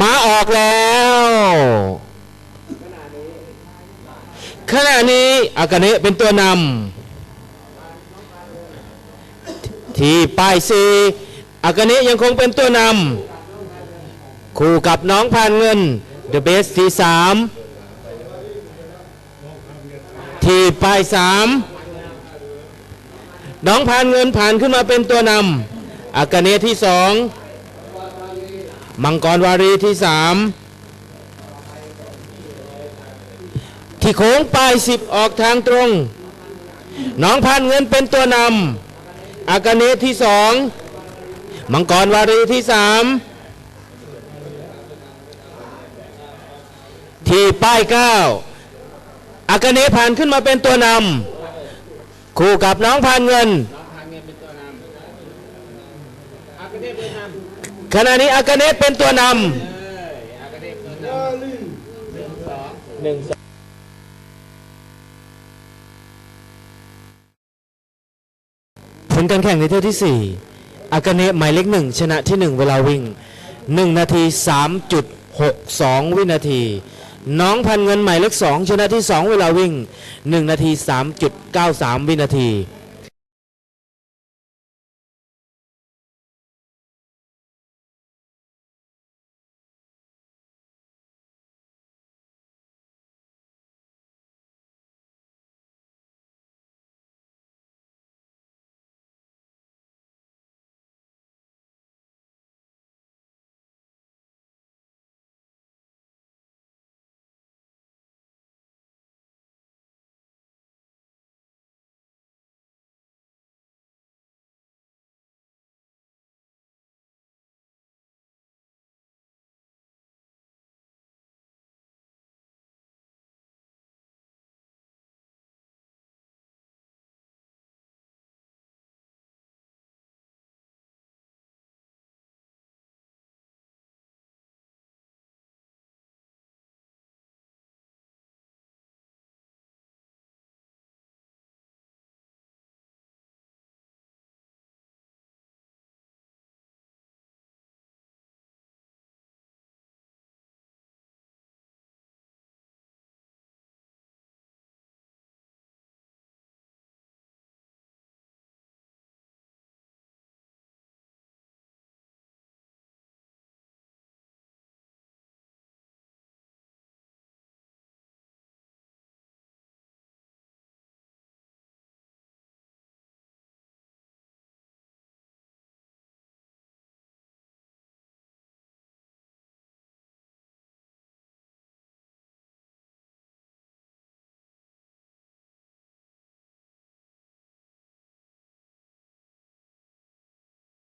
มาออกแล้วขณะนี้อากาเนะเป็นตัวนำที่ป้ายซีอากาเนะยังคงเป็นตัวนำคู่กับน้องพานเงิน The Best ที่สามที่ป้ายสามน้องพานเงินผ่านขึ้นมาเป็นตัวนำอากาเนะที่สอง มังกรวารีที่สามที่โค้งปลายสิบออกทางตรง น้องพานเงินเป็นตัวนำอากาเนะที่สองมังกรวารีที่สามที่ป้ายเก้าอากาเนผ่านขึ้นมาเป็นตัวนำคู่กับน้องพานเงิน ขณะนี้อากาเนะเป็นตัวนำหนึ่งสองผลการแข่งในเที่ยวที่ 4 อากาเนะหมายเลขหนึ่งชนะที่ 1 เวลาวิ่ง 1 นาที 3.62 วินาที น้องพันเงินหมายเลข2ชนะที่ 2 เวลาวิ่ง 1 นาที 3.93 วินาที